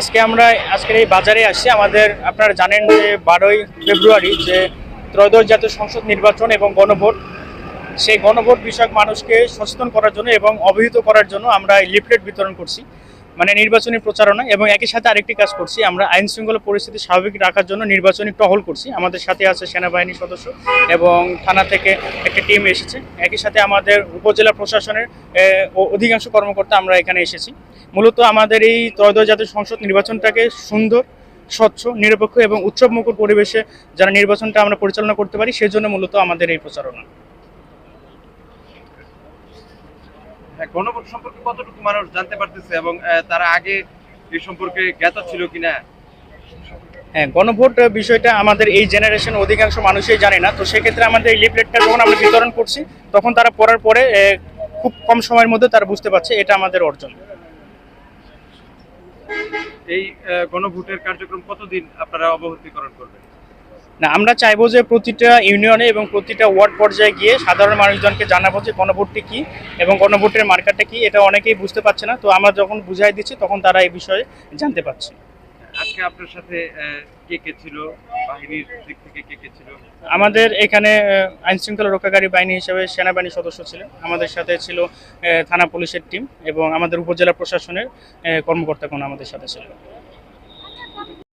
আজকে আমরা আজকের এই বাজারে আসছি। আমাদের আপনারা জানেন যে বারোই ফেব্রুয়ারি যে ত্রয়োদশ জাতীয় সংসদ নির্বাচন এবং গণভোট, সেই গণভোট বিষয়ক মানুষকে সচেতন করার জন্য এবং অবহিত করার জন্য আমরা লিফলেট বিতরণ করছি। মানে নির্বাচনী প্রচারণা এবং একই সাথে আরেকটি কাজ করছি, আমরা আইন শৃঙ্খলা পরিস্থিতি স্বাভাবিক রাখার জন্য নির্বাচনী টহল করছি। আমাদের সাথে আছে সেনাবাহিনীর সদস্য এবং থানা থেকে একটা টিম এসেছে। একই সাথে আমাদের উপজেলা প্রশাসনের অধিকাংশ কর্মকর্তা আমরা এখানে এসেছি। মূলত আমাদের এই ত্রয়োদশ জাতীয় সংসদ নির্বাচনটাকে সুন্দর, স্বচ্ছ, নিরপেক্ষ এবং উৎসবমুখর পরিবেশে যারা নির্বাচনটা আমরা পরিচালনা করতে পারি, সেজন্য মূলত আমাদের এই প্রচারণা হ্যাঁ, গণভোট সম্পর্কে কতটুকু মানুষ জানতে পারতেছে এবং তারা আগে এই সম্পর্কে জ্ঞাত ছিল কিনা? হ্যাঁ গণভোট বিষয়টা আমাদের এই জেনারেশন অধিকাংশ মানুষই জানে না। তো সেক্ষেত্রে আমাদের এই লিফলেটটা যখন আমরা বিতরণ করছি তখন তারা পড়ার পরে খুব কম সময়ের মধ্যে তারা বুঝতে পারছে এটা আমাদের অর্জন। এই গণভোটের কার্যক্রম কতদিন আপনারা অবহিতকরণ করবেন? না আমরা চাইব যে প্রতিটা ইউনিয়নে এবং প্রতিটা ওয়ার্ড পর্যায়ে গিয়ে সাধারণ মানুষজনকে জানাব যে গণভোটটি কী এবং গণভোটের মার্কারটা কী এটা অনেকেই বুঝতে পারছে না। তো আমরা যখন বুঝাই দিচ্ছি তখন তারা এই বিষয়ে জানতে পারছে। আজকে আপনার সাথে কে কে ছিল? বাহিনীর দিক থেকে কে কে ছিল? আমাদের এখানে আইন শৃঙ্খলা রক্ষাকারী বাহিনী হিসেবে সেনাবাহিনীর সদস্য ছিলেন। আমাদের সাথে ছিল থানা পুলিশের টিম এবং আমাদের উপজেলা প্রশাসনের কর্মকর্তাগণ আমাদের সাথে ছিল